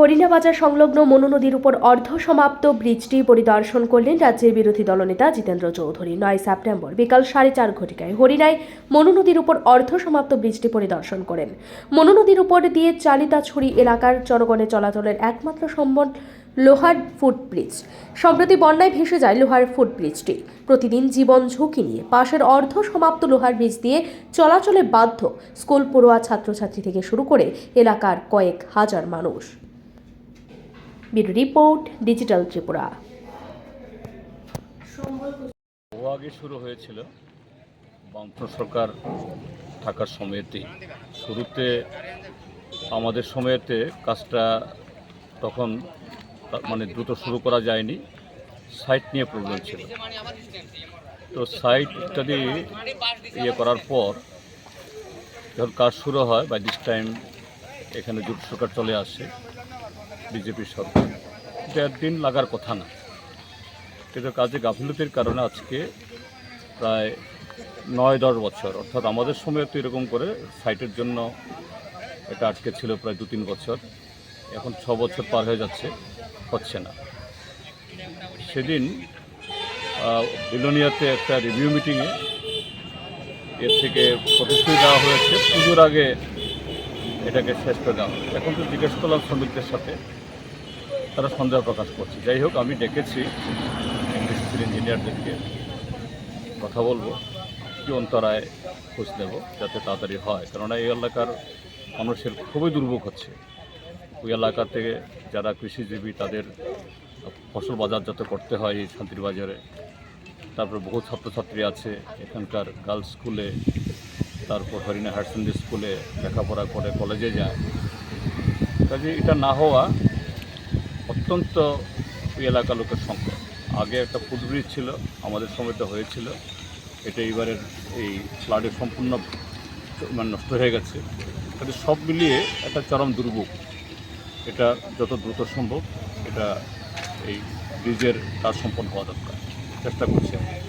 হরিণাবাজার সংলগ্ন মনু নদীর উপর অর্ধ সমাপ্ত ব্রিজটি পরিদর্শন করলেন রাজ্যের বিরোধী দলনেতা জিতেন্দ্র চৌধুরী। নয় সেপ্টেম্বর বিকাল সাড়ে চার ঘটিকায় হরিণায় মনু নদীর উপর অর্ধ সমাপ্ত ব্রিজটি পরিদর্শন করেন। মনু নদীর উপর দিয়ে চালিতাছড়ি এলাকার জনগণের চলাচলের একমাত্র সম্বল লোহার ফুটব্রিজ। সম্প্রতি বন্যায় ভেসে যায় লোহার ফুটব্রিজটি। প্রতিদিন জীবন ঝুঁকি নিয়ে পাশের অর্ধ সমাপ্ত লোহার ব্রিজ দিয়ে চলাচলে বাধ্য স্কুল পড়ুয়া ছাত্রছাত্রী থেকে শুরু করে এলাকার কয়েক হাজার মানুষ। Bureau report, digital Tripura. আগে শুরু হয়েছিল বামফ্রন্ট সরকার থাকার সময়তেই। শুরুতে আমাদের সময়তে কাজটা তখন মানে দ্রুত শুরু করা যায়নি। সাইট নিয়ে প্রবলেম ছিল। তো সাইট ইত্যাদি ইয়ে করার পর যখন কাজ শুরু হয় বাই দিস টাইম এখানে জোট সরকার চলে আসে, বিজেপি সরকার। দেড় দিন লাগার কথা না। কিন্তু কাজে গাফিলতির কারণে আজকে প্রায় নয়, দশ বছর, অর্থাৎ আমাদের সময় তো এরকম করে সাইটের জন্য এটা আটকে ছিল প্রায় দু তিন বছর। এখন ছ বছর পার হয়ে যাচ্ছে, হচ্ছে না। সেদিন বিলোনিয়াতে একটা রিভিউ মিটিংয়ে এর থেকে প্রতিশ্রুতি দেওয়া হয়েছে। পুজোর আগে এটাকে শেষ করে দেওয়া এখন তো জিজ্ঞেস করলাম শ্রমিকদের সাথে। তারা সন্দেহ প্রকাশ করছে। যাই হোক, আমি ডেকেছি ইন্ডাস্ট্রিয়াল ইঞ্জিনিয়ারদেরকে। কথা বলব, কি অন্তরায় খোঁজ নেব, যাতে তাড়াতাড়ি হয়। কেননা এই এলাকার মানুষের খুবই দুর্ভোগ হচ্ছে। ওই এলাকা থেকে যারা কৃষিজীবী, তাদের ফসল বাজারজাত করতে হয় এই শান্তির বাজারে। তারপর বহু ছাত্রছাত্রী আছে। এখানকার গার্লস স্কুলে তারপর হরিণা হায়ার সেকেন্ডারি স্কুলে লেখাপড়া করে কলেজে যায়। কাজে এটা না হওয়া অত্যন্ত ওই এলাকার লোকের সংকট। আগে একটা ফুটব্রিজ ছিল, আমাদের সময়টা হয়েছিল। এটা এবারের এই ফ্লাডে সম্পূর্ণ মানে নষ্ট হয়ে গেছে। কাজে সব মিলিয়ে একটা চরম দুর্ভোগ। এটা যত দ্রুত সম্ভব, এটা এই ব্রিজের কাজ সম্পন্ন হওয়া দরকার। চেষ্টা করছি আমরা